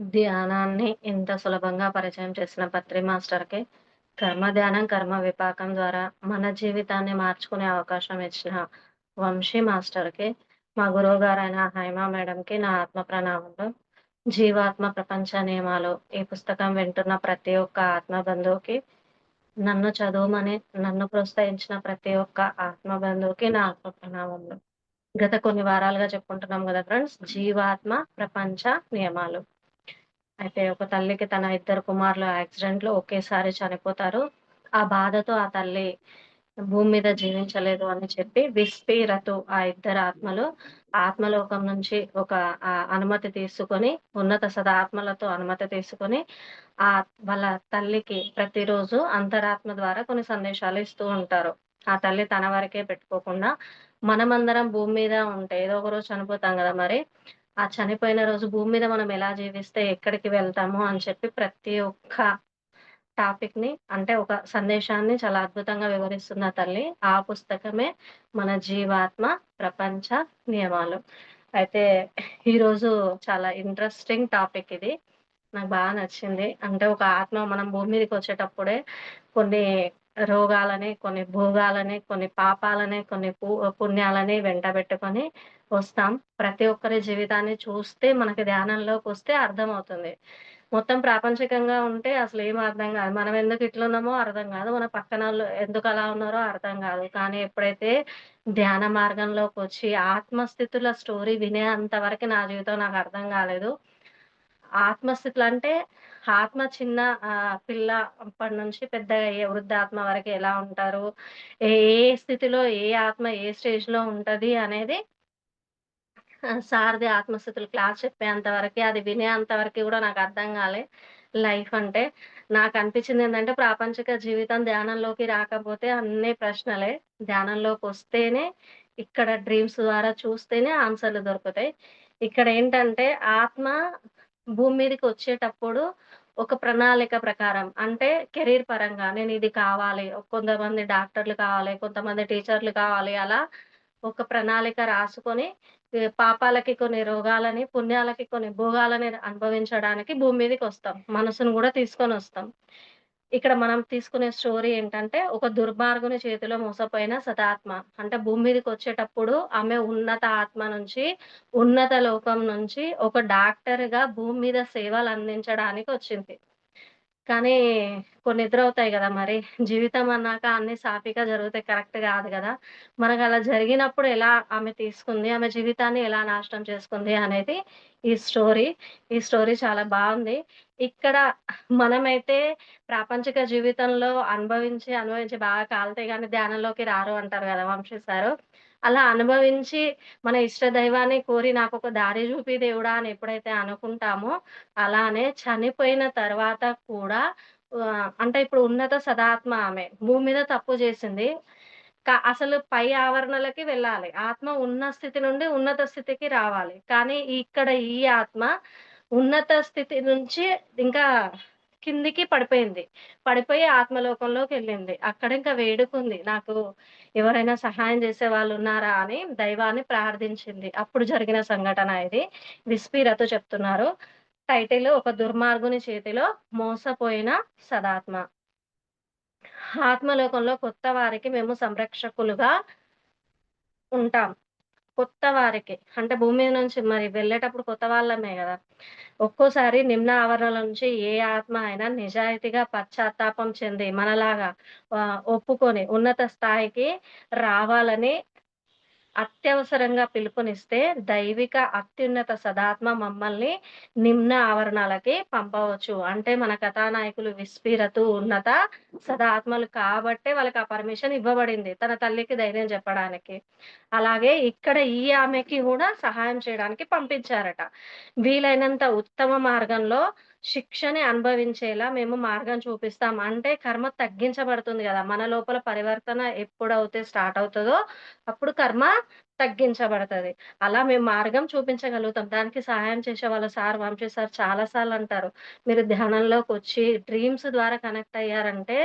ధ్యానాన్ని ఎంత సులభంగా పరిచయం చేసిన పత్రి మాస్టర్‌కి, కర్మ ధ్యానం, కర్మ విపాకం ద్వారా మన జీవితాన్ని మార్చుకునే అవకాశం ఇచ్చిన వంశీ మాస్టర్‌కి, మా గురువు గారైన హైమా మేడంకి నా ఆత్మ ప్రణామంలో జీవాత్మ ప్రపంచ నియమాలు ఈ పుస్తకం వింటున్న ప్రతి ఒక్క ఆత్మ బంధువుకి, నన్ను చదవమని నన్ను ప్రోత్సహించిన ప్రతి ఒక్క ఆత్మ బంధువుకి నా ఆత్మ ప్రణామంలో గత కొన్ని వారాలుగా చెప్పుకుంటున్నాం కదా ఫ్రెండ్స్! జీవాత్మ ప్రపంచ నియమాలు. అయితే ఒక తల్లికి తన ఇద్దరు కుమారులు యాక్సిడెంట్‌లో ఒకేసారి చనిపోతారు. ఆ బాధతో ఆ తల్లి భూమి మీద జీవించలేదు అని చెప్పి విస్పీరతు ఆ ఇద్దరు ఆత్మలు ఆత్మలోకం నుంచి ఒక అనుమతి తీసుకొని ఉన్నత సదాత్మలతో అనుమతి తీసుకొని ఆ వాళ్ళ తల్లికి ప్రతిరోజు అంతరాత్మ ద్వారా కొన్ని సందేశాలు ఇస్తూ ఉంటారు. ఆ తల్లి తన వరకే పెట్టుకోకుండా మనమందరం భూమి మీద ఉంటే ఏదో ఒక రోజు చనిపోతాం కదా మరి. ఆ చనిపోయిన రోజు భూమి మీద మనం ఎలా జీవిస్తే ఎక్కడికి వెళ్తాము అని చెప్పి ప్రతి ఒక్క టాపిక్‌ని అంటే ఒక సందేశాన్ని చాలా అద్భుతంగా వివరిస్తున్న తల్లి. ఆ పుస్తకమే మన జీవాత్మ ప్రపంచ నియమాలు. అయితే ఈరోజు చాలా ఇంట్రెస్టింగ్ టాపిక్ ఇది. నాకు బాగా నచ్చింది. అంటే ఒక ఆత్మ మనం భూమి మీదకి వచ్చేటప్పుడే కొన్ని రోగాలని, కొన్ని భోగాలని, కొన్ని పాపాలని, కొన్ని పు పుణ్యాలని వెంటబెట్టుకొని వస్తాం. ప్రతి ఒక్కరి జీవితాన్ని చూస్తే మనకి ధ్యానంలోకి వస్తే అర్థమవుతుంది. మొత్తం ప్రాపంచికంగా ఉంటే అసలు ఏం అర్థం కాదు మనం ఎందుకు ఇట్లున్నామో అర్థం కాదు మన పక్కనోళ్ళు ఎందుకు అలా ఉన్నారో అర్థం కాదు కానీ ఎప్పుడైతే ధ్యాన మార్గంలోకి వచ్చి ఆత్మస్థితుల స్టోరీ వినేంత వరకు నా జీవితం నాకు అర్థం కాలేదు ఆత్మస్థితులు అంటే ఆత్మ చిన్న పిల్ల అప్పటి నుంచి పెద్దగా వృద్ధాత్మ వరకు ఎలా ఉంటారు? ఏ స్థితిలో ఏ ఆత్మ ఏ స్టేజ్‌లో ఉంటది అనేది సార్‌ది ఆత్మస్థితులు క్లాస్ చెప్పేంత వరకు అది వినేంత వరకి కూడా నాకు అర్థం కాలే లైఫ్ అంటే నాకు అనిపించింది ఏంటంటే ప్రాపంచిక జీవితం ధ్యానంలోకి రాకపోతే అన్నీ ప్రశ్నలే. ధ్యానంలోకి వస్తేనే ఇక్కడ డ్రీమ్స్ ద్వారా చూస్తేనే ఆన్సర్‌లు దొరుకుతాయి. ఇక్కడ ఏంటంటే ఆత్మ భూమి మీదకి వచ్చేటప్పుడు ఒక ప్రణాళిక ప్రకారం అంటే కెరీర్ పరంగా నేను ఇది కావాలి. కొంతమంది డాక్టర్‌లు కావాలి, కొంతమంది టీచర్‌లు కావాలి. అలా ఒక ప్రణాళిక రాసుకొని పాపాలకి కొన్ని రోగాలని, పుణ్యాలకి కొన్ని భోగాలని అనుభవించడానికి భూమి మీదకి వస్తాం మనసును కూడా తీసుకొని వస్తాం ఇక్కడ మనం తీసుకునే స్టోరీ ఏంటంటే ఒక దుర్మార్గుని చేతిలో మోసపోయిన సదాత్మ. అంటే భూమి మీదకి వచ్చేటప్పుడు ఆమె ఉన్నత ఆత్మ నుంచి, ఉన్నత లోకం నుంచి ఒక డాక్టర్‌గా భూమి మీద సేవలు అందించడానికి వచ్చింది. కానీ కొన్ని ఎదురవుతాయి కదా మరి. జీవితం అన్నాక అన్ని సాఫీగా జరుగుతాయి కరెక్ట్ కాదు కదా మనకు అలా జరిగినప్పుడు ఎలా ఆమె తీసుకుంది, ఆమె జీవితాన్ని ఎలా నాశనం చేసుకుంది అనేది ఈ స్టోరీ. ఈ స్టోరీ చాలా బాగుంది ఇక్కడ మనమైతే ప్రాపంచిక జీవితంలో అనుభవించి, అనుభవించి బాగా కాలితే కానీ ధ్యానంలోకి రారు అంటారు కదా వంశీ సారు. అలా అనుభవించి మన ఇష్ట దైవాన్ని కోరి నాకు ఒక దారి చూపి దేవుడా అని ఎప్పుడైతే అనుకుంటామో, అలానే చనిపోయిన తర్వాత కూడా అంటే ఇప్పుడు ఉన్నత సదాత్మ ఆమె. భూమి మీద తప్పు చేసింది అసలు పై ఆవరణలకి వెళ్ళాలి. ఆత్మ ఉన్న స్థితి నుండి ఉన్నత స్థితికి రావాలి. కానీ ఇక్కడ ఈ ఆత్మ ఉన్నత స్థితి నుంచి ఇంకా కిందికి పడిపోయింది. పడిపోయి ఆత్మలోకంలోకి వెళ్ళింది అక్కడ ఇంకా వేడుకుంది. నాకు ఎవరైనా సహాయం చేసే వాళ్ళు ఉన్నారా అని దైవాన్ని ప్రార్థించింది. అప్పుడు జరిగిన సంఘటన ఇది. విస్పీరతో చెప్తున్నారు. టైటిల్ ఒక దుర్మార్గుని చేతిలో మోసపోయిన సదాత్మ. ఆత్మలోకంలో కొత్త వారికి మేము సంరక్షకులుగా ఉంటాం. కొత్త వారికి. అంటే భూమి నుంచి మరి వెళ్ళేటప్పుడు కొత్త వాళ్ళమే కదా ఒక్కోసారి నిమ్న ఆవరణల నుంచి ఏ ఆత్మ అయినా నిజాయితీగా పశ్చాత్తాపం చెంది మనలాగా ఒప్పుకొని ఉన్నత స్థాయికి రావాలని అత్యవసరంగా పిలుపునిస్తే దైవిక అత్యున్నత సదాత్మ మమ్మల్ని నిమ్న ఆవరణాలకి పంపవచ్చు. అంటే మన కథానాయకులు విస్ఫీరతు ఉన్నత సదాత్మలు కాబట్టే వాళ్ళకి ఆ పర్మిషన్ ఇవ్వబడింది. తన తల్లికి ధైర్యం చెప్పడానికి. అలాగే ఇక్కడ ఈ ఆమెకి కూడా సహాయం చేయడానికి పంపించారట. వీలైనంత ఉత్తమ మార్గంలో శిక్షని అనుభవించేలా మేము మార్గం చూపిస్తాం. అంటే కర్మ తగ్గించబడుతుంది కదా మన లోపల పరివర్తన ఎప్పుడైతే స్టార్ట్ అవుతుందో అప్పుడు కర్మ తగ్గించబడతది. అలా మేము మార్గం చూపించగలుగుతాం. దానికి సహాయం చేసే వాళ్ళ సార్ వంశీ సార్ చాలా సార్లు అంటారు. మీరు ధ్యానంలోకి వచ్చి డ్రీమ్స్ ద్వారా కనెక్ట్ అయ్యారంటే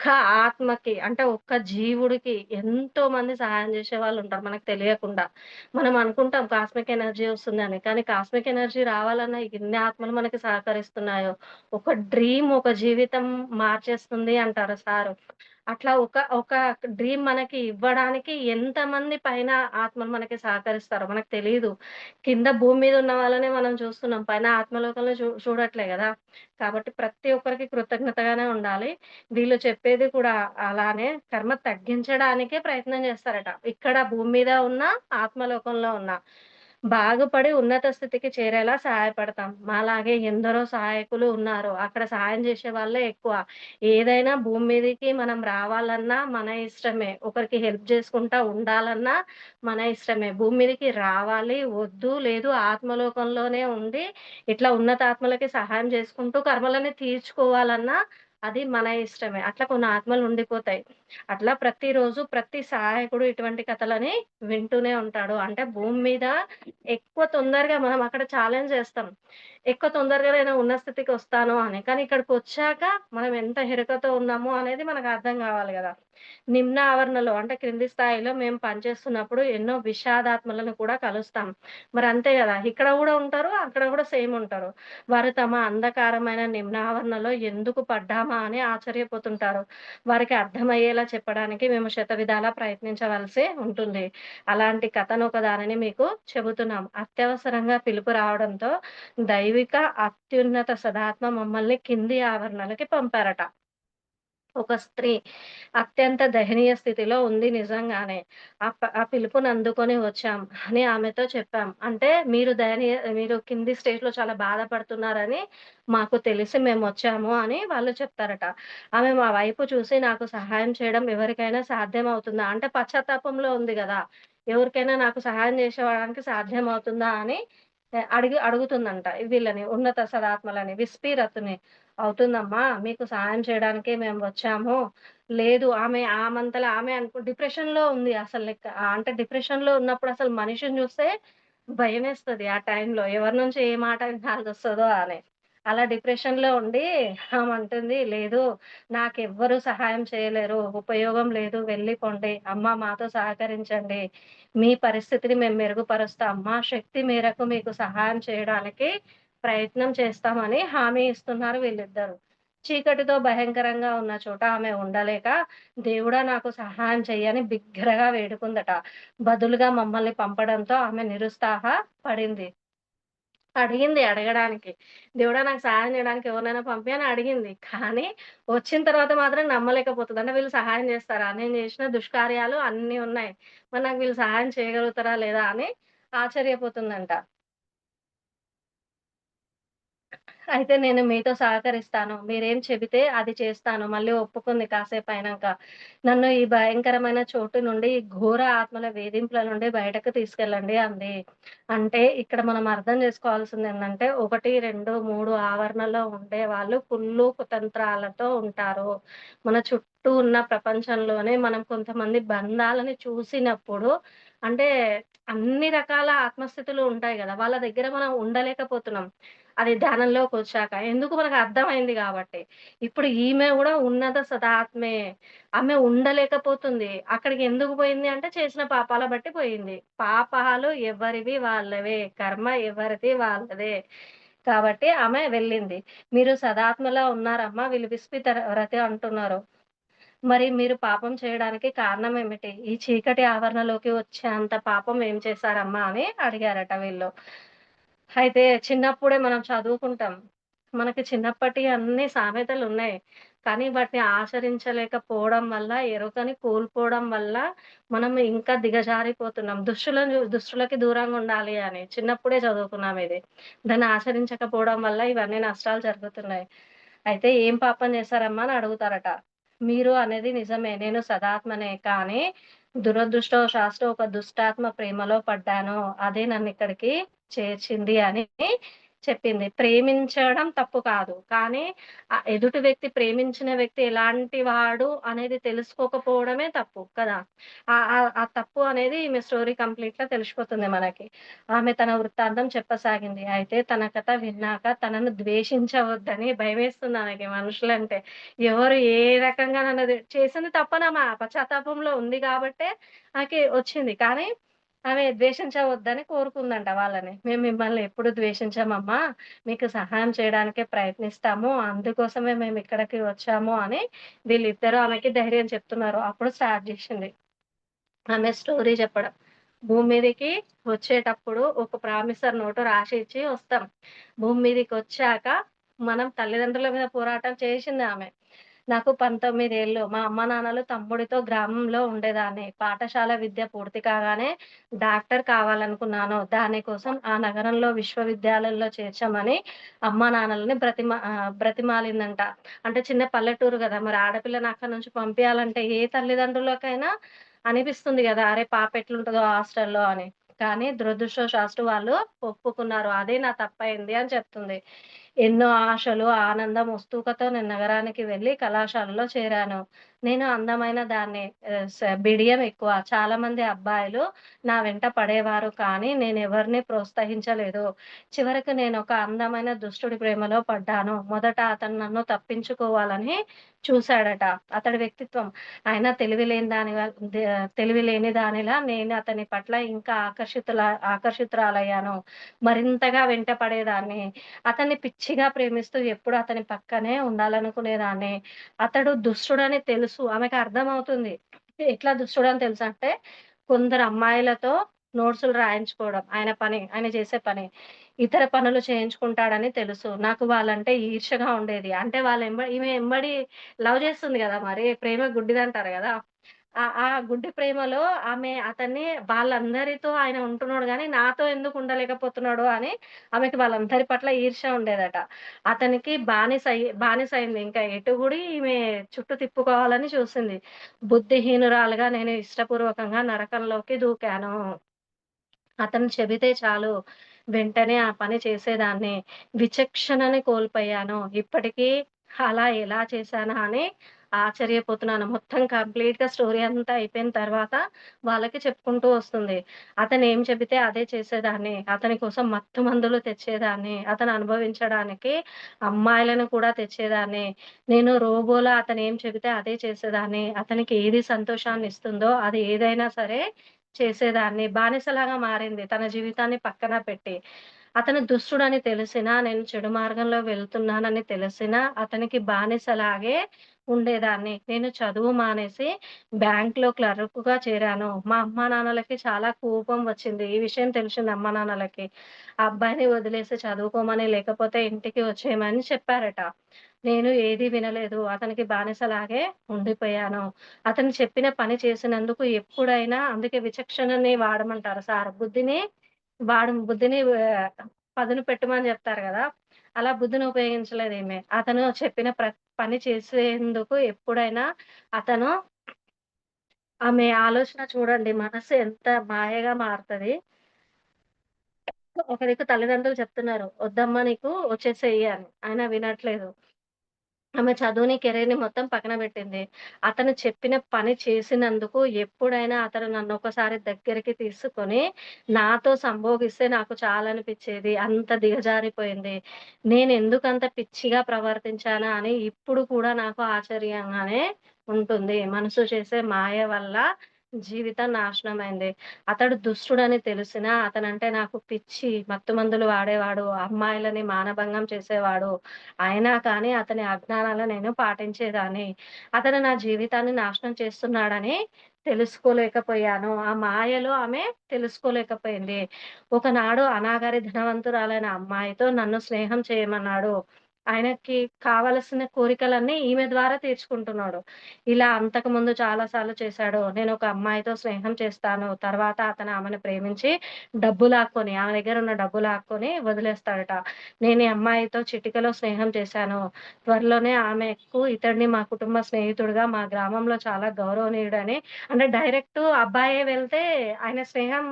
ఒక్క ఆత్మకి అంటే ఒక్క జీవుడికి ఎంతో మంది సహాయం చేసే వాళ్ళు ఉంటారు మనకు తెలియకుండా. మనం అనుకుంటాం కాస్మిక్ ఎనర్జీ వస్తుందని. కానీ కాస్మిక్ ఎనర్జీ రావాలన్నా ఎన్ని ఆత్మలు మనకి సహకరిస్తున్నాయో. ఒక డ్రీమ్ ఒక జీవితం మార్చేస్తుంది అంటారు సారు. అట్లా ఒక ఒక డ్రీమ్ మనకి ఇవ్వడానికి ఎంతమంది పైన ఆత్మలు మనకి సహకరిస్తారో మనకు తెలియదు కింద భూమి మీద ఉన్న వాళ్ళనే మనం చూస్తున్నాం. పైన ఆత్మలోకంలో చూ చూడట్లే కదా కాబట్టి ప్రతి ఒక్కరికి కృతజ్ఞతగానే ఉండాలి. వీళ్ళు చెప్పేది కూడా అలానే కర్మ తగ్గించడానికే ప్రయత్నం చేస్తారట. ఇక్కడ భూమి మీద ఉన్న, ఆత్మలోకంలో ఉన్న. బాగుపడి ఉన్నత స్థితికి చేరేలా సహాయపడతాం. మాలాగే ఎందరో సహాయకులు ఉన్నారు. అక్కడ సహాయం చేసే వాళ్ళే ఎక్కువ. ఏదైనా భూమి మీదకి మనం రావాలన్నా మన ఇష్టమే. ఒకరికి హెల్ప్ చేసుకుంటా ఉండాలన్నా మన ఇష్టమే. భూమి మీదకి రావాలి, వద్దు, లేదు ఆత్మలోకంలోనే ఉండి ఇట్లా ఉన్నతాత్మలకి సహాయం చేసుకుంటూ కర్మలని తీర్చుకోవాలన్నా అది మన ఇష్టమే. అట్లా కొన్ని ఆత్మలు ఉండిపోతాయి. అట్లా ప్రతిరోజు ప్రతి సహాయకుడు ఇటువంటి కథలని వింటూనే ఉంటాడు. అంటే భూమి మీద ఎక్కువ తొందరగా మనం అక్కడ ఛాలెంజ్ చేస్తాం. ఎక్కువ తొందరగా నేను ఉన్న స్థితికి వస్తాను అని. కానీ ఇక్కడికి వచ్చాక మనం ఎంత హెరుకతో ఉన్నామో అనేది మనకు అర్థం కావాలి కదా నిమ్న ఆవరణలో అంటే క్రింది స్థాయిలో మేము పనిచేస్తున్నప్పుడు ఎన్నో విషాదాత్మలను కూడా కలుస్తాం. మరి అంతే కదా ఇక్కడ కూడా ఉంటారు. అక్కడ కూడా సేమ్ ఉంటారు. వారు తమ అంధకారమైన నిమ్న ఆవరణలో ఎందుకు పడ్డామా అని ఆశ్చర్యపోతుంటారు. వారికి అర్థమయ్యేలా చెప్పడానికి మేము శతవిధాలా ప్రయత్నించవలసి ఉంటుంది. అలాంటి కథను ఒకదానిని మీకు చెబుతున్నాం. అత్యవసరంగా పిలుపు రావడంతో దైవిక అత్యున్నత సదాత్మ మమ్మల్ని కింది ఆవరణలకి పంపారట. ఒక స్త్రీ అత్యంత దయనీయ స్థితిలో ఉంది నిజంగానే. ఆ పిలుపుని అందుకొని వచ్చాం అని ఆమెతో చెప్పాం. అంటే మీరు దయనీయ మీరు కింది స్టేజ్‌లో చాలా బాధపడుతున్నారని మాకు తెలిసి మేము వచ్చాము అని వాళ్ళు చెప్తారట. ఆమె మా వైపు చూసి నాకు సహాయం చేయడం ఎవరికైనా సాధ్యం అవుతుందా అంటే పశ్చాత్తాపంలో ఉంది కదా ఎవరికైనా నాకు సహాయం చేసేవాడానికి సాధ్యమవుతుందా అని అడిగి అడుగుతుందంట వీళ్ళని ఉన్నత సదాత్మలని విస్పీరతుని. అవుతుందమ్మా మీకు సహాయం చేయడానికే మేము వచ్చాము. లేదు ఆమె ఆమంతలా ఆమె అనుకో డిప్రెషన్‌లో ఉంది అసలు లెక్క. అంటే అంటే డిప్రెషన్‌లో ఉన్నప్పుడు అసలు మనిషిని చూస్తే భయమేస్తది ఆ టైంలో. ఎవరి నుంచి ఏ మాట వస్తుందో అని. అలా డిప్రెషన్లో ఉండి ఆమంటుంది, "లేదు నాకెవ్వరు సహాయం చేయలేరు. ఉపయోగం లేదు వెళ్ళిపోండి. అమ్మ మాతో సహకరించండి. మీ పరిస్థితిని మేము మెరుగుపరుస్తాం. మా శక్తి మేరకు మీకు సహాయం చేయడానికి ప్రయత్నం చేస్తామని" హామీ ఇస్తున్నారు వీళ్ళిద్దరూ. చీకటితో భయంకరంగా ఉన్న చోట ఆమె ఉండలేక, "దేవుడా నాకు సహాయం చెయ్యని బిగ్గరగా వేడుకుందట. బదులుగా మమ్మల్ని పంపడంతో ఆమె నిరుత్సాహ పడింది. అడిగింది అడగడానికి. దేవుడా నాకు సహాయం చేయడానికి ఎవరినైనా పంపి అని అడిగింది. కానీ వచ్చిన తర్వాత మాత్రం నమ్మలేకపోతుంది అంటే వీళ్ళు సహాయం చేస్తారా? నేను చేసిన దుష్కార్యాలు అన్నీ ఉన్నాయి. మరి నాకు వీళ్ళు సహాయం చేయగలుగుతారా లేదా అని ఆశ్చర్యపోతుందంట. అయితే నేను మీతో సహకరిస్తాను. మీరేం చెబితే అది చేస్తాను. మళ్ళీ ఒప్పుకుంది కాసేపు అయినాక నన్ను ఈ భయంకరమైన చోటు నుండి, ఈ ఘోర ఆత్మల వేధింపుల నుండి బయటకు తీసుకెళ్ళండి అంది. అంటే ఇక్కడ మనం అర్థం చేసుకోవాల్సింది ఏంటంటే ఒకటి రెండు మూడు ఆవరణలో ఉండే వాళ్ళు కుళ్ళు, కుతంత్రాలతో ఉంటారు. మన చుట్టూ ఉన్న ప్రపంచంలోనే మనం కొంతమంది బంధాలని చూసినప్పుడు అంటే అన్ని రకాల ఆత్మస్థితులు ఉంటాయి కదా వాళ్ళ దగ్గర మనం ఉండలేకపోతున్నాం. అది ధ్యానంలోకొచ్చాక. ఎందుకు మనకు అర్థమైంది కాబట్టి ఇప్పుడు ఈమె కూడా ఉన్నత సదాత్మే. ఆమె ఉండలేకపోతుంది. అక్కడికి ఎందుకు పోయింది అంటే చేసిన పాపాల బట్టి పోయింది. పాపాలు ఎవరివి వాళ్ళవే. కర్మ ఎవరిది వాళ్ళదే. కాబట్టి ఆమె వెళ్ళింది. మీరు సదాత్మలా ఉన్నారమ్మా వీళ్ళు విస్మిత వ్రతి అంటున్నారు. మరి మీరు పాపం చేయడానికి కారణం ఏమిటి? ఈ చీకటి ఆవరణలోకి వచ్చేంత పాపం ఏం చేశారమ్మా అని అడిగారట వీళ్ళు. అయితే చిన్నప్పుడే మనం చదువుకుంటాం. మనకి చిన్నప్పటి అన్ని సామెతలు ఉన్నాయి కానీ వాటిని ఆచరించలేకపోవడం వల్ల, ఎరుకని కోల్పోవడం వల్ల మనం ఇంకా దిగజారిపోతున్నాం. దుష్టులను దుష్టులకి దూరంగా ఉండాలి అని చిన్నప్పుడే చదువుకున్నాం ఇది. దాన్ని ఆచరించకపోవడం వల్ల ఇవన్నీ నష్టాలు జరుగుతున్నాయి. అయితే "ఏం పాపం చేశారమ్మా?" అని అడుగుతారట. మీరు అనేది నిజమే. నేను సదాత్మనే. కానీ దురదృష్టవశాత్తు ఒక దుష్టాత్మ ప్రేమలో పడ్డాను. అదే నన్నిక్కడికి చేర్చింది అని చెప్పింది. ప్రేమించడం తప్పు కాదు. కానీ ఎదుటి వ్యక్తి ప్రేమించిన వ్యక్తి ఎలాంటి వాడు అనేది తెలుసుకోకపోవడమే తప్పు కదా! ఆ తప్పు అనేది ఈమె స్టోరీ కంప్లీట్గా తెలిసిపోతుంది మనకి. ఆమె తన వృత్తాంతం చెప్పసాగింది. అయితే తన కథ విన్నాక తనను ద్వేషించవద్దని భయమేస్తుంది ఆమెకి మనుషులంటే. ఎవరు ఏ రకంగా నన్నది చేసింది తప్పనామె పశ్చాత్తాపంలో ఉంది కాబట్టే ఆమెకి వచ్చింది. కానీ ఆమె ద్వేషించవద్దని కోరుకుందంట వాళ్ళని. "మేము మిమ్మల్ని ఎప్పుడు ద్వేషించమమ్మా. మీకు సహాయం చేయడానికే ప్రయత్నిస్తాము. అందుకోసమే మేము ఇక్కడికి వచ్చాము" అని వీళ్ళిద్దరూ ఆమెకి ధైర్యం చెప్తున్నారు. అప్పుడు స్టార్ట్ చేసింది ఆమె స్టోరీ చెప్పడం. భూమి మీదకి వచ్చేటప్పుడు ఒక ప్రామిసర్ నోటు రాసి ఇచ్చి వస్తాం. భూమి మీదకొచ్చాక మనం తల్లిదండ్రుల మీద పోరాటం చేసింది ఆమె నాకు 19 ఏళ్ళు. మా అమ్మానాన్నలు తమ్ముడితో గ్రామంలో ఉండేదాన్ని. పాఠశాల విద్య పూర్తి కాగానే డాక్టర్ కావాలనుకున్నాను. దానికోసం ఆ నగరంలో విశ్వవిద్యాలయంలో చేర్చమని అమ్మానాన్నలని బ్రతిమా బ్రతిమాలిందంట. అంటే చిన్న పల్లెటూరు కదా మరి ఆడపిల్లని అక్కడి నుంచి పంపించాలంటే ఏ తల్లిదండ్రులకైనా అనిపిస్తుంది కదా అరే! పాప ఎట్లుంటదో హాస్టల్‌లో అని. కానీ దురదృష్టవశాత్తు వాళ్ళు ఒప్పుకున్నారు. అదే నా తప్పయింది అని చెప్తుంది. ఎన్నో ఆశలు, ఆనందం, ఉస్తూకతో నేను నగరానికి వెళ్ళి కళాశాలలో చేరాను. నేను అందమైన దాన్ని. బిడియం ఎక్కువ. చాలామంది అబ్బాయిలు నా వెంట పడేవారు. కానీ నేను ఎవరిని ప్రోత్సహించలేదు. చివరకు ఒక అందమైన దుష్టుడి ప్రేమలో పడ్డాను. మొదట అతను నన్ను తప్పించుకోవాలని చూసాడట. అతడి వ్యక్తిత్వం ఆయన తెలివిలేని దాని తెలివి తెలివిలేని దానిలా నేను అతని పట్ల ఇంకా ఆకర్షితుల ఆకర్షితురాలయ్యాను. మరింతగా వెంట పడేదాన్ని. అతన్ని పిచ్చిగా ప్రేమిస్తూ ఎప్పుడు అతని పక్కనే ఉండాలనుకునేదాన్ని. అతడు దుష్టుడని తెలుసు. ఆమెకు అర్థమవుతుంది. ఎట్లా దుష్టుడని తెలుసంటే కొందరు అమ్మాయిలతో నోట్సులు రాయించుకోవడం ఆయన పని. ఆయన చేసే పని. ఇతర పనులు చేయించుకుంటాడని తెలుసు. నాకు వాళ్ళంటే ఈర్షగా ఉండేది. అంటే వాళ్ళెంబ ఈమె ఎంబడి లవ్ చేస్తుంది కదా మరి ప్రేమ గుడ్డిదంటారు అంటారు ఆ ఆ గుడ్డి ప్రేమలో ఆమె అతన్ని వాళ్ళందరితో ఆయన ఉంటున్నాడు కానీ నాతో ఎందుకు ఉండలేకపోతున్నాడు అని ఆమెకి వాళ్ళందరి పట్ల ఈర్ష ఉండేదట. అతనికి బానిస బానిసైంది ఇంకా ఎటు గూడా ఈమె చుట్టూ తిప్పుకోవాలని చూసింది. బుద్ధిహీనురాలుగా నేను ఇష్టపూర్వకంగా నరకంలోకి దూకాను. అతను చెబితే చాలు వెంటనే ఆ పని చేసేదాన్ని. విచక్షణని కోల్పోయాను. ఇప్పటికీ అలా ఎలా చేశానా అని ఆశ్చర్యపోతున్నాను. మొత్తం కంప్లీట్‌గా స్టోరీ అంతా అయిపోయిన తర్వాత వాళ్ళకి చెప్పుకుంటూ వస్తుంది. అతను ఏం చెబితే అదే చేసేదాన్ని. అతని కోసం మత్తు మందులు తెచ్చేదాన్ని. అతను అనుభవించడానికి అమ్మాయిలను కూడా తెచ్చేదాన్ని. నేను రోబోలా ఏం చెబితే అదే చేసేదాన్ని. అతనికి ఏది సంతోషాన్ని ఇస్తుందో అది ఏదైనా సరే చేసేదాన్ని. బానిసలాగా మారింది తన జీవితాన్ని పక్కన పెట్టి. అతను దుష్టుడని తెలిసినా, నేను చెడు మార్గంలో వెళ్తున్నానని తెలిసినా అతనికి బానిసలాగే ఉండేదాన్ని. నేను చదువు మానేసి బ్యాంక్‌లో క్లర్క్‌గా చేరాను. మా అమ్మానాన్నలకి చాలా కోపం వచ్చింది. ఈ విషయం తెలిసింది అమ్మానాన్నలకి. నాన్నలకి అబ్బాయిని వదిలేసి చదువుకోమని, లేకపోతే ఇంటికి వచ్చేయమని చెప్పారట. నేను ఏది వినలేదు. అతనికి బానిసలాగే ఉండిపోయాను. అతను చెప్పిన పని చేసినందుకు ఎప్పుడైనా అందుకే విచక్షణని వాడమంటారు సార్. బుద్ధిని వాడు బుద్ధిని పదును పెట్టమని చెప్తారు కదా అలా బుద్ధిని ఉపయోగించలేదు ఏమే అతను చెప్పిన ప్ర పని చేసేందుకు ఎప్పుడైనా అతను ఆమె ఆలోచన చూడండి మనసు ఎంత మాయగా మారుతుంది ఒక దిక్కు తల్లిదండ్రులు చెప్తున్నారు. "వద్దమ్మా నీకు వచ్చేసేయి" అని. ఆయన వినట్లేదు. ఆమె చదువుని, కెరీర్‌ని మొత్తం పక్కన పెట్టింది. అతను చెప్పిన పని చేసినందుకు ఎప్పుడైనా అతను నన్ను ఒకసారి దగ్గరికి తీసుకొని, నాతో సంభోగిస్తే నాకు చాలా అనిపించేది అంత దిగజారిపోయింది. నేను ఎందుకంత పిచ్చిగా ప్రవర్తించానా అని ఇప్పుడు కూడా నాకు ఆశ్చర్యంగానే ఉంటుంది. మనసు చేసే మాయ వల్ల జీవితం నాశనమైంది. అతడు దుష్టుడని తెలిసినా అతనంటే నాకు పిచ్చి. మత్తుమందులు వాడేవాడు. అమ్మాయిలని మానభంగం చేసేవాడు. అయినా కానీ అతని అజ్ఞానాలను నేను పాటించేదాన్ని. అతను నా జీవితాన్ని నాశనం చేస్తున్నాడని తెలుసుకోలేకపోయాను. ఆ మాయలో ఆమె తెలుసుకోలేకపోయింది. ఒకనాడు అనాగరి ధనవంతురాలైన అమ్మాయితో నన్ను స్నేహం చేయమన్నాడు. ఆయనకి కావలసిన కోరికలన్నీ ఈమె ద్వారా తీర్చుకుంటున్నాడు. ఇలా అంతకు ముందు చాలా సార్లు చేశాడు. నేను ఒక అమ్మాయితో స్నేహం చేస్తాను. తర్వాత అతను ఆమెను ప్రేమించి డబ్బు లాక్కొని ఆమె దగ్గర ఉన్న డబ్బు లాక్కొని వదిలేస్తాడట. నేను ఈ అమ్మాయితో చిటికలో స్నేహం చేశాను. త్వరలోనే ఆమెకు ఇతడిని మా కుటుంబ స్నేహితుడుగా మా గ్రామంలో చాలా గౌరవనీయుడని అంటే డైరెక్ట్ అబ్బాయే వెళ్తే ఆయన స్నేహం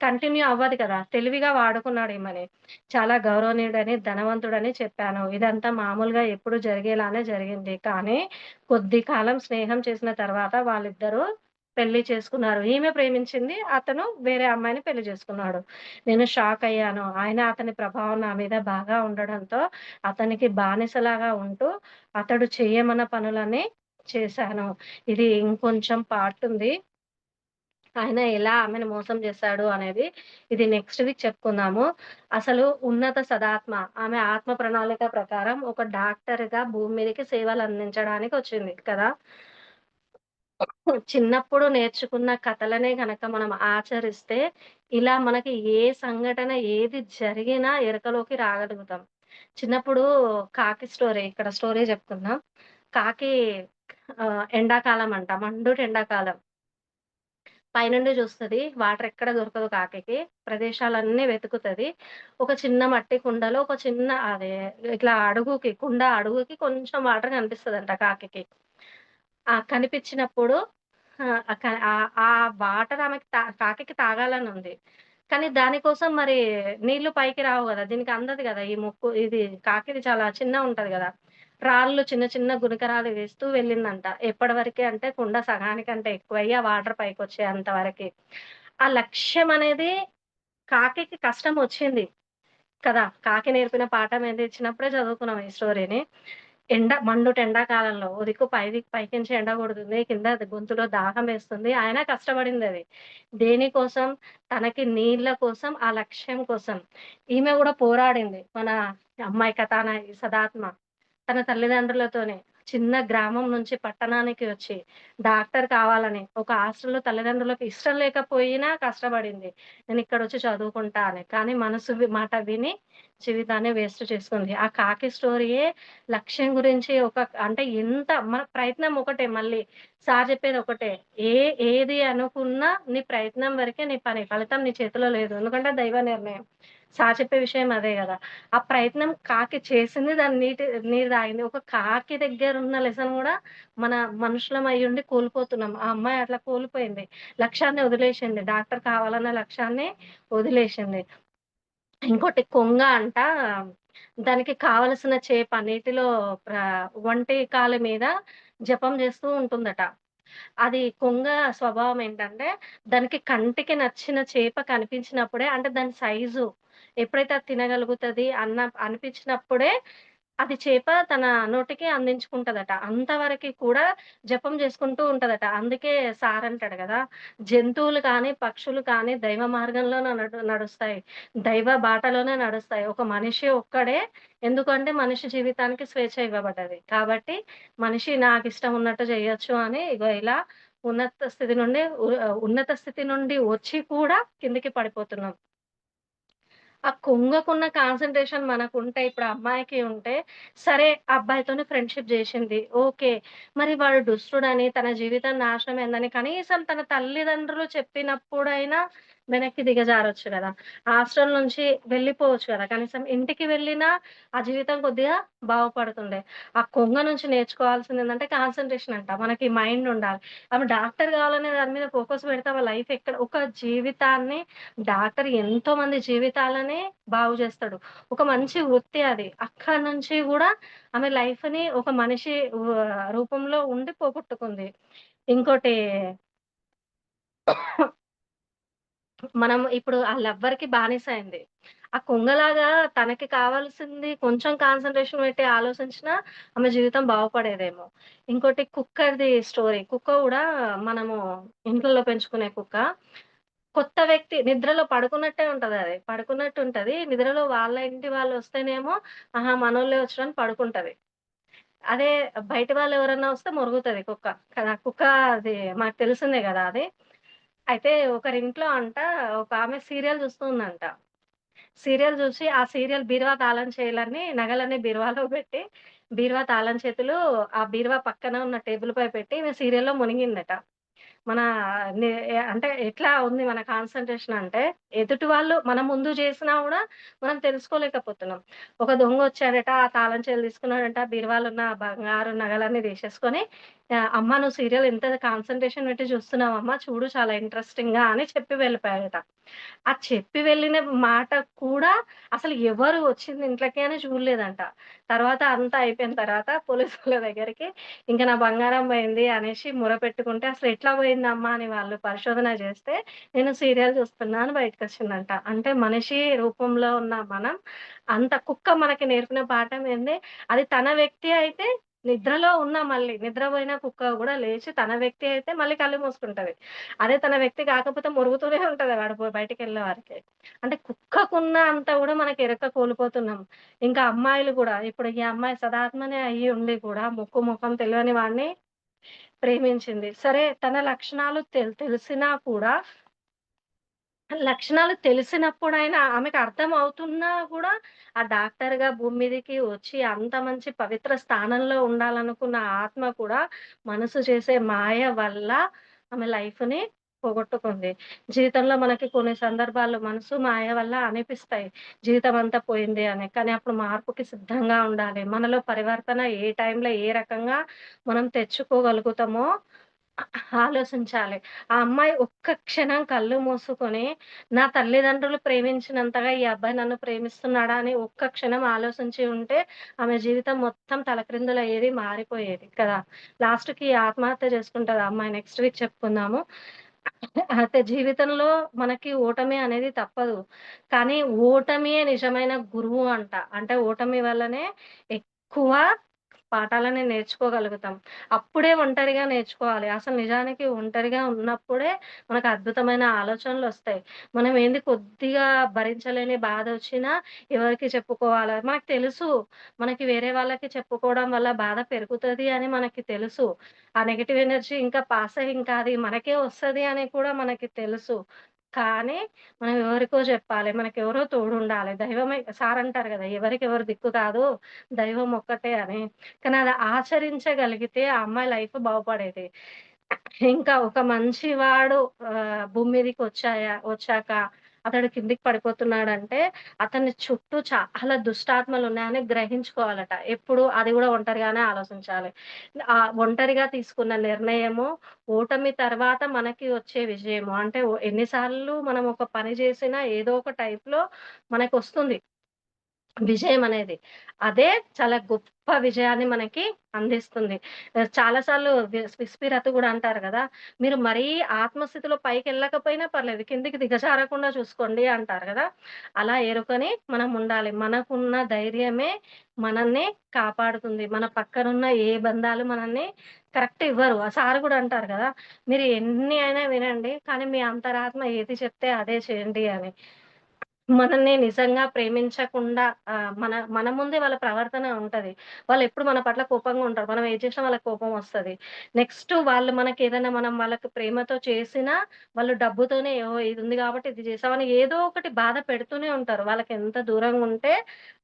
కంటిన్యూ అవ్వదు కదా! తెలివిగా వాడుకున్నాడు ఈమెని. చాలా గౌరవనీయుడని, ధనవంతుడని చెప్పాను. ఇదంతా మామూలుగా ఎప్పుడు జరిగేలానే జరిగింది. కానీ కొద్ది కాలం స్నేహం చేసిన తర్వాత వాళ్ళిద్దరూ పెళ్ళి చేసుకున్నారు. ఈమె ప్రేమించింది. అతను వేరే అమ్మాయిని పెళ్ళి చేసుకున్నాడు. నేను షాక్ అయ్యాను. ఆయన అతని ప్రభావం నా మీద బాగా ఉండడంతో అతనికి బానిసలాగా ఉంటూ అతడు చేయమన్న పనులన్నీ చేశాను. ఇది ఇంకొంచెం పార్ట్ ఉంది. ఆయన ఎలా ఆమెను మోసం చేశాడు అనేది ఇది నెక్స్ట్ వీక్ చెప్పుకుందాము. అసలు ఉన్నత సదాత్మ ఆమె ఆత్మ ప్రణాళిక ప్రకారం ఒక డాక్టర్‌గా భూమి మీదకి సేవలందించడానికి వచ్చింది కదా! చిన్నప్పుడు నేర్చుకున్న కథలనే కనుక మనం ఆచరిస్తే, ఇలా మనకి ఏ సంఘటన ఏది జరిగినా ఎరకలోకి రాగలుగుతాం. చిన్నప్పుడు కాకి స్టోరీ ఇక్కడ స్టోరీ చెప్తున్నా. కాకి ఎండాకాలం అంట. మండు ఎండాకాలం. పైనుండి చూస్తది. వాటర్ ఎక్కడ దొరకదు కాకి ప్రదేశాలన్నీ వెతుకుతది. ఒక చిన్న మట్టి కుండలో ఒక చిన్న అదే ఇట్లా అడుగుకి కుండ అడుగుకి కొంచెం వాటర్ కనిపిస్తదంట కాకి ఆ కనిపించినప్పుడు ఆ వాటర్ ఆమెకి తా తాగాలని ఉంది. కానీ దానికోసం మరి నీళ్ళు పైకి రావు కదా. దీనికి అందదు కదా ఈ ముక్కు ఇది కాకిది చాలా చిన్నగుంటది కదా. రాళ్ళు చిన్న చిన్న గునకరాళ్ళు వేస్తూ వెళ్ళిందంట. ఎప్పటి వరకే అంటే కుండ సగానికంటే ఎక్కువయ్యి ఆ వాటర్ పైకి వచ్చేంత వరకి. ఆ లక్ష్యం అనేది కాకి కష్టం వచ్చింది కదా! కాకి నేర్పిన పాఠం ఏది చిన్నప్పుడే చదువుకున్నాం ఈ స్టోరీని. ఎండ మండుట ఎండాకాలంలో ఓ దిక్కు పై పైకించి ఎండ కొడుతుంది. కింద అది గొంతులో దాహం వేస్తుంది. కష్టపడింది అది దేనికోసం? తనకి నీళ్ళ కోసం, ఆ లక్ష్యం కోసం. ఈమె కూడా పోరాడింది. మన అమ్మాయి కథాన సదాత్మ. తన తల్లిదండ్రులతోనే చిన్న గ్రామం నుంచి పట్టణానికి వచ్చి డాక్టర్ కావాలని ఒక హాస్టల్‌లో తల్లిదండ్రులకు ఇష్టం లేకపోయినా కష్టపడింది. నేను ఇక్కడ చదువుకుంటా అని. కానీ మనసు వి మాట విని జీవితాన్ని వేస్ట్ చేసుకుంది. ఆ కాకి స్టోరీయే లక్ష్యం గురించి ఒక అంటే ఎంత మన ప్రయత్నం ఒకటే మళ్ళీ. సార్ చెప్పేది ఒకటే. ఏ ఏది అనుకున్నా నీ ప్రయత్నం వరకే నీ పని. ఫలితం నీ చేతిలో లేదు. ఎందుకంటే దైవ నిర్ణయం. సార్ చెప్పే విషయం అదే కదా ఆ ప్రయత్నం కాకి చేసింది. దాన్ని నీటి నీరు తాగింది. ఒక కాకి దగ్గర ఉన్న లెసన్ కూడా మన మనుషులం అయ్యుండి కోల్పోతున్నాం. ఆ అమ్మాయి అట్లా కోల్పోయింది. లక్ష్యాన్ని వదిలేసింది. డాక్టర్ కావాలన్న లక్ష్యాన్ని వదిలేసింది. ఇంకోటి కొంగ అంట దానికి కావలసిన చేప నీటిలో ప్ర ఒంటి కాలు మీద జపం చేస్తూ ఉంటుందట. అది కొంగ స్వభావం ఏంటంటే, దానికి కంటికి నచ్చిన చేప కనిపించినప్పుడే అంటే దాని సైజు ఎప్పుడైతే అది తినగలుగుతది అన్న అనిపించినప్పుడే అది చేప తన నోటికి అందించుకుంటదట. అంతవరకి కూడా జపం చేసుకుంటూ ఉంటదట. అందుకే సార్ అంటాడు కదా జంతువులు కానీ, పక్షులు కానీ దైవ మార్గంలోనే నడు నడుస్తాయి. దైవ బాటలోనే నడుస్తాయి. ఒక మనిషి ఒక్కడే ఎందుకంటే మనిషి జీవితానికి స్వేచ్ఛ ఇవ్వబడ్డది. కాబట్టి మనిషి నాకు ఇష్టం ఉన్నట్టు చేయొచ్చు అని ఇగో ఇలా ఉన్నత స్థితి నుండి ఉన్నత స్థితి నుండి వచ్చి కూడా కిందికి పడిపోతున్నాం. ఆ కొంగకున్న కాన్సంట్రేషన్ మనకుంటే ఇప్పుడు అమ్మాయికి ఉంటే, సరే అబ్బాయితోనే ఫ్రెండ్‌షిప్ చేసింది ఓకే. మరి వాడు దుష్టుడని, తన జీవితం నాశనం ఏందని కనీసం తన తల్లిదండ్రులు చెప్పినప్పుడైనా వెనక్కి దిగజారొచ్చు కదా హాస్టల్ నుంచి వెళ్ళిపోవచ్చు కదా కనీసం ఇంటికి వెళ్ళినా ఆ జీవితం కొద్దిగా బాగుపడుతుండే. ఆ కొంగ నుంచి నేర్చుకోవాల్సింది ఏంటంటే కాన్సన్ట్రేషన్ అంట. మనకి మైండ్ ఉండాలి. ఆమె డాక్టర్ కావాలనే దాని మీద ఫోకస్ పెడితే ఆమె లైఫ్ ఎక్కడ ఒక జీవితాన్ని డాక్టర్ ఎంతో మంది జీవితాలని బాగు చేస్తాడు ఒక మంచి వృత్తి అది. అక్కడి నుంచి కూడా ఆమె లైఫ్ని ఒక మనిషి రూపంలో ఉండి పోగొట్టుకుంది. ఇంకోటి మనం ఇప్పుడు ఆ లవ్వర్‌కి బానిసయింది. ఆ కొంగలాగా తనకి కావాల్సింది కొంచెం కాన్సన్ట్రేషన్ పెట్టి ఆలోచించినా ఆమె జీవితం బాగుపడేదేమో. ఇంకోటి కుక్కర్ది స్టోరీ. కుక్క కూడా మనము ఇంట్లో పెంచుకునే కుక్క. కొత్త వ్యక్తి నిద్రలో పడుకున్నట్టే ఉంటదది. పడుకున్నట్టు ఉంటది. నిద్రలో వాళ్ళ ఇంటి వాళ్ళు వస్తేనేమో ఆహా! మనోళ్ళే వచ్చడానికి పడుకుంటది. అదే బయట వాళ్ళు ఎవరన్నా వస్తే మొరుగుతుంది కుక్క. కదా! కుక్క అది మాకు తెలిసిందే కదా అది. అయితే ఒకరింట్లో అంట ఒక ఆమె సీరియల్ చూస్తుందంట సీరియల్ చూసి ఆ సీరియల్ బీరువా తాళం చేయాలని నగలన్నీ బీరువాలో పెట్టి, బీరువా తాళం చేతులు ఆ బీరువా పక్కన ఉన్న టేబుల్ పై పెట్టి ఈమె సీరియల్‌లో మునిగిందట. మన అంటే ఎట్లా ఉంది మన కాన్సన్ట్రేషన్ అంటే, ఎదుటి వాళ్ళు మన ముందు చేసినా కూడా మనం తెలుసుకోలేకపోతున్నాం. ఒక దొంగొచ్చాడట, ఆ తాళం చేతులు తీసుకున్నాడంట, బీరువాలు ఉన్న బంగారు నగలన్నీ తీసేసుకొని, "అమ్మ నువ్వు సీరియల్ ఎంత కాన్సన్ట్రేషన్ పెట్టి చూస్తున్నావమ్మా, చూడు చాలా ఇంట్రెస్టింగ్గా అని చెప్పి వెళ్ళిపోయాడట. ఆ చెప్పి వెళ్ళిన మాట కూడా అసలు ఎవరు వచ్చింది ఇంట్లోకి అని చూడలేదంట. తర్వాత అంతా అయిపోయిన తర్వాత పోలీసోళ్ళ దగ్గరికి ఇంకా నా బంగారం పోయింది అనేసి మొరపెట్టుకుంటే, "అసలు ఎట్లా పోయిందమ్మా?" అని వాళ్ళు పరిశోధన చేస్తే, "నేను సీరియల్ చూస్తున్నా" అని బయటకొచ్చిందంట. అంటే మనిషి రూపంలో ఉన్న మనం అంత కుక్క మనకి నేర్పిన పాఠం ఏంది, అది తన వ్యక్తి అయితే నిద్రలో ఉన్న మళ్ళీ నిద్రపోయిన కుక్క కూడా లేచి తన వ్యక్తి అయితే మళ్ళీ కళ్ళు మూసుకుంటది. అదే తన వ్యక్తి కాకపోతే మురుగుతూనే ఉంటది వాడు బయటికి వెళ్ళే వారికి అంటే కుక్కకున్న అంత కూడా మనకి ఎరక కోల్పోతున్నాం. ఇంకా అమ్మాయిలు కూడా ఇప్పుడు ఈ అమ్మాయి సదాత్మనే అయ్యి ఉండి కూడా ముక్కు, ముఖం తెలియని వాడిని ప్రేమించింది. సరే తన లక్షణాలు తెల్ తెలిసినా కూడా లక్షణాలు తెలిసినప్పుడైనా ఆమెకు అర్థం అవుతున్నా కూడా ఆ డాక్టర్‌గా భూమి మీదకి వచ్చి అంత మంచి పవిత్ర స్థానంలో ఉండాలనుకున్న ఆత్మ కూడా మనసు చేసే మాయ వల్ల ఆమె లైఫ్‌ని పోగొట్టుకుంది. జీవితంలో మనకి కొన్ని సందర్భాల్లో మనసు మాయ వల్ల అనిపిస్తాయి. జీవితం అంతా పోయింది అని. కానీ అప్పుడు మార్పుకి సిద్ధంగా ఉండాలి. మనలో పరివర్తన ఏ టైంలో ఏ రకంగా మనం తెచ్చుకోగలుగుతామో ఆలోచించాలి. ఆ అమ్మాయి ఒక్క క్షణం కళ్ళు మూసుకొని, నా తల్లిదండ్రులు ప్రేమించినంతగా ఈ అబ్బాయి నన్ను ప్రేమిస్తున్నాడా అని ఒక్క క్షణం ఆలోచించి ఉంటే, ఆమె జీవితం మొత్తం తలక్రిందులయ్యేది, మారిపోయేది కదా! లాస్ట్‌కి ఆత్మహత్య చేసుకుంటది ఆ అమ్మాయి. నెక్స్ట్ వీక్ చెప్పుకుందాము. అయితే జీవితంలో మనకి ఓటమి అనేది తప్పదు. కానీ ఓటమియే నిజమైన గురువు అంట. అంటే ఓటమి వల్లనే ఎక్కువ పాఠాలని నేర్చుకోగలుగుతాం. అప్పుడే ఒంటరిగా నేర్చుకోవాలి. అసలు నిజానికి ఒంటరిగా ఉన్నప్పుడే మనకు అద్భుతమైన ఆలోచనలు వస్తాయి మనం ఏంది కొద్దిగా భరించలేని బాధ వచ్చినా ఎవరికి చెప్పుకోవాలి మనకు తెలుసు. మనకి వేరే వాళ్ళకి చెప్పుకోవడం వల్ల బాధ పెరుగుతది అని మనకి తెలుసు. ఆ నెగిటివ్ ఎనర్జీ ఇంకా పాస్ అయ్యి ఇంకా అది మనకే వస్తది అని కూడా మనకి తెలుసు. కానీ మనం ఎవరికో చెప్పాలి మనకి ఎవరో తోడు తోడుండాలి. దైవమే సార్ అంటారు గదా! ఎవరికెవరు దిక్కు కాదు. దైవం ఒక్కటే అని. కానీ అది ఆచరించగలిగితే ఆ అమ్మాయి లైఫ్ బాగుపడేది. ఇంకా ఒక మంచివాడు భూమి భూమి మీదకొచ్చాయా వచ్చాక అతడు కిందికి పడిపోతున్నాడంటే, అతని చుట్టూ చాలా దుష్టాత్మలు ఉన్నాయని గ్రహించుకోవాలట. ఎప్పుడు అది కూడా ఒంటరిగానే ఆలోచించాలి. ఆ ఒంటరిగా తీసుకున్న నిర్ణయము, ఓటమి తర్వాత మనకి వచ్చే విజయము. అంటే ఎన్నిసార్లు మనం ఒక పని చేసినా ఏదో ఒక టైప్‌లో మనకొస్తుంది. విజయం అనేది. అదే చాలా గొప్ప విజయాన్ని మనకి అందిస్తుంది. చాలాసార్లు చాలా సార్లు అంటారు కదా మీరు మరీ ఆత్మస్థితిలో పైకి వెళ్ళకపోయినా పర్లేదు. కిందికి దిగజారకుండా చూసుకోండి అంటారు కదా అలా ఏరుకొని మనం ఉండాలి. మనకున్న ధైర్యమే మనల్ని కాపాడుతుంది. మన పక్కనున్న ఏ బంధాలు మనల్ని కరెక్ట్ ఇవ్వరు. ఆ సార్ కూడా అంటారు కదా మీరు ఎన్ని అయినా వినండి. కానీ మీ అంతరాత్మ ఏది చెప్తే అదే చేయండి అని. మనల్ని నిజంగా ప్రేమించకుండా మన మన ముందే వాళ్ళ ప్రవర్తన ఉంటది. వాళ్ళు ఎప్పుడు మన పట్ల కోపంగా ఉంటారు. మనం ఏం చేసినా వాళ్ళకి కోపం వస్తది. నెక్స్ట్ వాళ్ళు మనకి ఏదైనా మనం వాళ్ళకి ప్రేమతో చేసినా, వాళ్ళు డబ్బుతోనే "ఓహ్! ఇది ఉంది కాబట్టి ఇది చేసామని ఏదో ఒకటి బాధ పెడుతూనే ఉంటారు. వాళ్ళకి ఎంత దూరంగా ఉంటే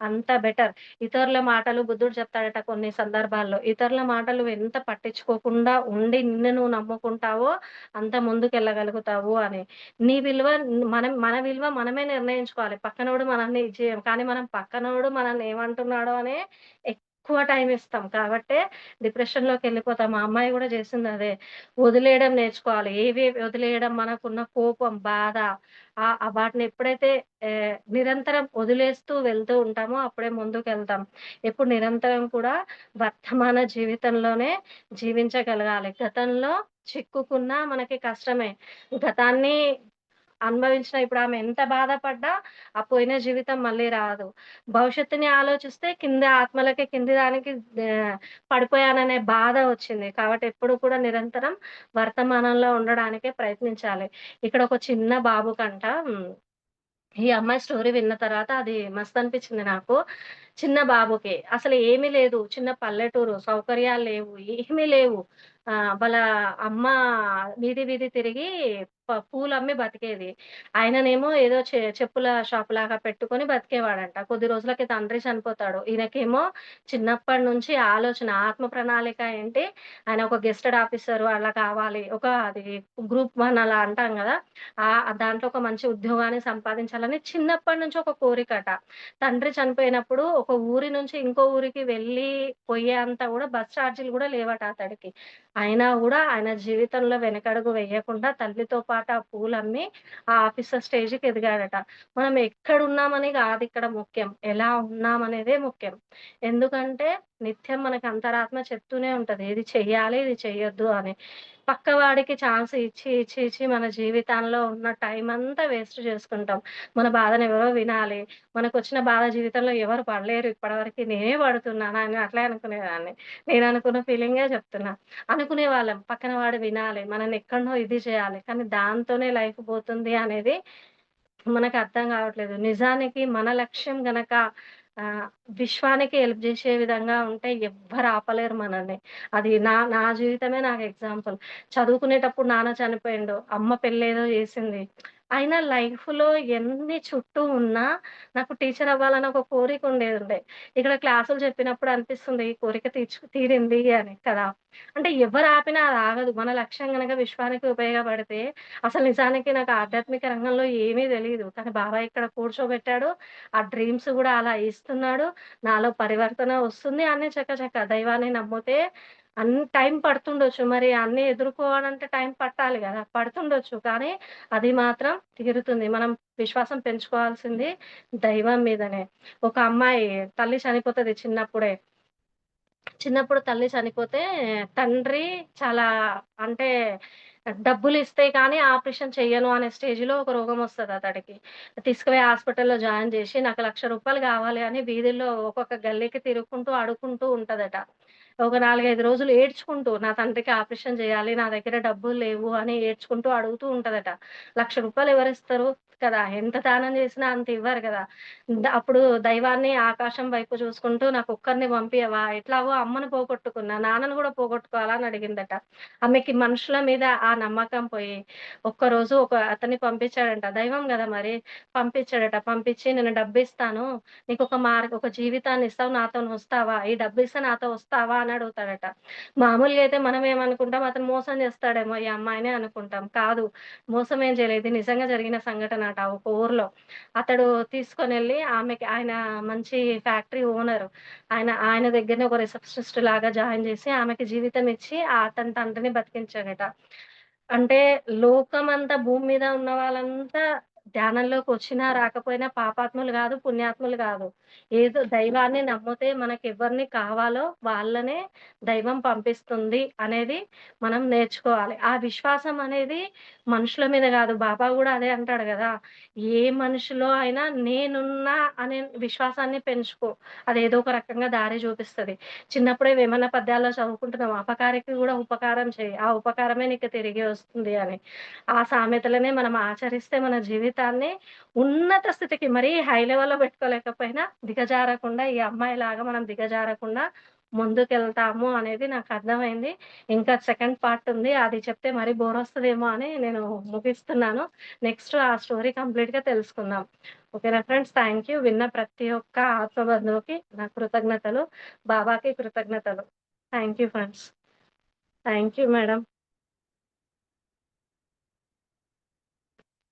అంత బెటర్. ఇతరుల మాటలు బుద్ధుడు చెప్తాడట కొన్ని సందర్భాల్లో. ఇతరుల మాటలు ఎంత పట్టించుకోకుండా ఉండి నిన్ను నువ్వు నమ్ముకుంటావో అంత ముందుకెళ్ళగలుగుతావు అని. నీ విలువ మనం మన విలువ మనమే నిర్ణయించుకో నిర్ణయించుకోవాలి. పక్కనోడు మనల్ని విజయం చేయం. కానీ మనం పక్కనోడు మనల్ని ఏమంటున్నాడో అనే ఎక్కువ టైం ఇస్తాం. కాబట్టే డిప్రెషన్‌లోకెళ్ళిపోతాం. మా అమ్మాయి కూడా చేసింది అదే వదిలేయడం నేర్చుకోవాలి. ఏవి వదిలేయడం మనకున్న కోపం, బాధ ఆ వాటిని ఎప్పుడైతే నిరంతరం వదిలేస్తూ వెళ్తూ ఉంటామో అప్పుడే ముందుకు వెళ్తాం ఎప్పుడు నిరంతరం కూడా వర్తమాన జీవితంలోనే జీవించగలగాలి. గతంలో చిక్కుకున్నా మనకి కష్టమే. గతాన్ని అనుభవించిన ఇప్పుడు ఆమె ఎంత బాధపడ్డా, ఆ పోయిన జీవితం మళ్ళీ రాదు. భవిష్యత్తుని ఆలోచిస్తే కింద ఆత్మలకి కింది దానికి పడిపోయాననే బాధ వచ్చింది. కాబట్టి ఎప్పుడు కూడా నిరంతరం వర్తమానంలో ఉండడానికే ప్రయత్నించాలి. ఇక్కడ ఒక చిన్న బాబు కంట ఈ అమ్మాయి స్టోరీ విన్న తర్వాత అది మస్తనిపించింది నాకు. చిన్న బాబుకి అసలు ఏమీ లేదు. చిన్న పల్లెటూరు, సౌకర్యాలు లేవు, ఏమీ లేవు. ఆ వాళ్ళ అమ్మ వీధి వీధి తిరిగి ప అమ్మి బతికేది. ఆయననేమో ఏదో చె చెప్పుల షాప్‌లాగా పెట్టుకొని బతికేవాడంట. కొద్ది రోజులకి తండ్రి చనిపోతాడు. ఈయనకేమో చిన్నప్పటి నుంచి ఆలోచన ఆత్మ ప్రణాళిక ఏంటి, ఆయన ఒక గెస్టెడ్ ఆఫీసర్ అలా కావాలి. ఒక అది గ్రూప్ వన్ అలా అంటాం కదా ఆ దాంట్లో ఒక మంచి ఉద్యోగాన్ని సంపాదించాలని చిన్నప్పటి నుంచి ఒక కోరికట. తండ్రి చనిపోయినప్పుడు ఒక ఊరి నుంచి ఇంకో ఊరికి వెళ్ళి పోయేంత కూడా బస్ ఛార్జీలు కూడా లేవట అతడికి. అయినా కూడా ఆయన జీవితంలో వెనకడుగు వేయకుండా తల్లితో పాటు ఆ పూలమ్మి ఆ ఆఫీసర్ స్టేజ్‌కి ఎదిగాడట. మనం ఎక్కడున్నామని గాదిక్కడ ముఖ్యం. ఎలా ఉన్నామనేదే ముఖ్యం. ఎందుకంటే నిత్యం మనకి అంతరాత్మ చెప్తూనే ఉంటది. ఇది చెయ్యాలి, ఇది చెయ్యొద్దు అని. పక్కవాడికి ఛాన్స్ ఇచ్చి, ఇచ్చి, ఇచ్చి మన జీవితంలో ఉన్న టైం అంతా వేస్ట్ చేసుకుంటాం. మన బాధను ఎవరో వినాలి. మనకు వచ్చిన బాధ జీవితంలో ఎవరు పడలేరు ఇప్పటివరకు నేనే పడుతున్నాను అని అట్లే అనుకునేదాన్ని. నేను అనుకున్న ఫీలింగే చెప్తున్నా. అనుకునేవాళ్ళం పక్కన వాడు వినాలి. మనల్ని ఎక్కడనో ఇది చేయాలి. కానీ దాంతోనే లైఫ్ పోతుంది అనేది మనకు అర్థం కావట్లేదు. నిజానికి మన లక్ష్యం గనక ఆ విశ్వానికి హెల్ప్ చేసే విధంగా ఉంటే ఎవ్వరు ఆపలేరు మనల్ని. అది నా నా జీవితమే నాకు ఎగ్జాంపుల్. చదువుకునేటప్పుడు నాన్న చనిపోయిండు. అమ్మ పెళ్ళేదో చేసింది. అయినా లైఫ్‌లో ఎన్ని చుట్టూ ఉన్నా నాకు టీచర్ అవ్వాలని ఒక కోరిక ఉండేదుండే. ఇక్కడ క్లాసులు చెప్పినప్పుడు అనిపిస్తుంది ఈ కోరిక తీర్చు తీరింది అని కదా! అంటే ఎవరు ఆపినా అది ఆగదు. మన లక్ష్యం గనక విశ్వానికి ఉపయోగపడితే అసలు నిజానికి నాకు ఆధ్యాత్మిక రంగంలో ఏమీ తెలీదు. కానీ బాబాయ్ ఇక్కడ కూర్చోబెట్టాడు. ఆ డ్రీమ్స్ గూడా అలా ఇస్తున్నాడు. నాలో పరివర్తన వస్తుంది. అన్నీ చక్క దైవాన్ని నమ్మితే అన్ని టైం పడుతుండొచ్చు. మరి అన్ని ఎదుర్కోవాలంటే టైం పట్టాలి కదా పడుతుండొచ్చు. కానీ అది మాత్రం తీరుతుంది. మనం విశ్వాసం పెంచుకోవాల్సింది దైవం మీదనే. ఒక అమ్మాయి తల్లి చనిపోతుంది చిన్నప్పుడే. చిన్నప్పుడు తల్లి చనిపోతే తండ్రి చాలా అంటే డబ్బులు ఇస్తే కానీ ఆపరేషన్ చెయ్యను అనే స్టేజ్‌లో ఒక రోగం వస్తుంది అతడికి. తీసుకుపోయి హాస్పిటల్‌లో జాయిన్ చేసి నాకు లక్ష రూపాయలు కావాలి అని వీధిలో ఒక్కొక్క గల్లీకి తిరుగుకుంటూ అడుక్కుంటూ ఉంటదట. ఒక 4, 5 రోజులు ఏడ్చుకుంటూ నా తండ్రికి ఆపరేషన్ చేయాలి నా దగ్గర డబ్బులు లేవు అని ఏడ్చుకుంటూ అడుగుతూ ఉంటదట. లక్ష రూపాయలు ఎవరిస్తారు కదా! ఎంత దానం చేసినా అంత ఇవ్వరు కదా అప్పుడు దైవాన్ని ఆకాశం వైపు చూసుకుంటూ నాకొక్కరిని పంపియవా? ఎట్లాగో అమ్మను పోగొట్టుకున్నా. నాన్నను కూడా పోగొట్టుకోవాలా అని అడిగిందట. ఆమెకి మనుషుల మీద ఆ నమ్మకం పోయి ఒక్కరోజు ఒక అతన్ని పంపించాడంట. దైవం కదా మరి! పంపించాడట. పంపించి నేను డబ్బిస్తాను. నీకొక మార్గ ఒక జీవితాన్ని ఇస్తావు. నాతోనొస్తావా? ఈ డబ్బు ఇస్తే నాతో వస్తావా? అని అడుగుతాడట. మామూలుగా అయితే మనం ఏమనుకుంటాం అతను మోసం చేస్తాడేమో ఈ అమ్మాయినే అనుకుంటాం. కాదు. మోసం ఏం చేయలేదు. నిజంగా జరిగిన సంఘటన అనమాట ఒక ఊర్లో. అతడు తీసుకొని వెళ్ళి ఆమెకి ఆయన మంచి ఫ్యాక్టరీ ఓనర్ ఆయన ఆయన దగ్గరనే ఒక రిసెప్షనిస్ట్ లాగా జాయిన్ చేసి ఆమెకి జీవితం ఇచ్చి అతని తండ్రిని బతికించాడట. అంటే లోకం అంతా భూమి మీద ఉన్న వాళ్ళంతా ధ్యానంలోకి వచ్చినా రాకపోయినా పాపాత్ములు కాదు పుణ్యాత్ములు కాదు ఏదో దైవాన్ని నమ్మితే మనకెవ్వరిని కావాలో వాళ్ళనే దైవం పంపిస్తుంది అనేది మనం నేర్చుకోవాలి. ఆ విశ్వాసం అనేది మనుషుల మీద కాదు బాబా కూడా అదే అంటాడు కదా ఏ మనిషిలో అయినా నేనున్నా అనే విశ్వాసాన్ని పెంచుకో. అదేదో ఒక రకంగా దారి చూపిస్తది. చిన్నప్పుడే ఏమైనా పద్యాల్లో చదువుకుంటున్నాం. అపకారికి కూడా ఉపకారం చెయ్యి. ఆ ఉపకారమే నీకు తిరిగి వస్తుంది అని. ఆ సామెతలనే మనం ఆచరిస్తే మన జీవితాన్ని ఉన్నత స్థితికి మరీ హై లెవెల్‌లో పెట్టుకోలేకపోయినా దిగజారకుండా ఈ అమ్మాయిలాగా మనం దిగజారకుండా ముందుకెళ్తాము అనేది నాకు అర్థమైంది ఇంకా సెకండ్ పార్ట్ ఉంది. అది చెప్తే మరీ వస్తుందేమో అని నేను ముగిస్తున్నాను. నెక్స్ట్ ఆ స్టోరీ కంప్లీట్‌గా తెలుసుకుందాం. ఓకేనా ఫ్రెండ్స్. Thank you. విన్న ప్రతి ఒక్క ఆత్మబంధువుకి నా కృతజ్ఞతలు. బాబాకి కృతజ్ఞతలు. Thank you friends. Thank you madam.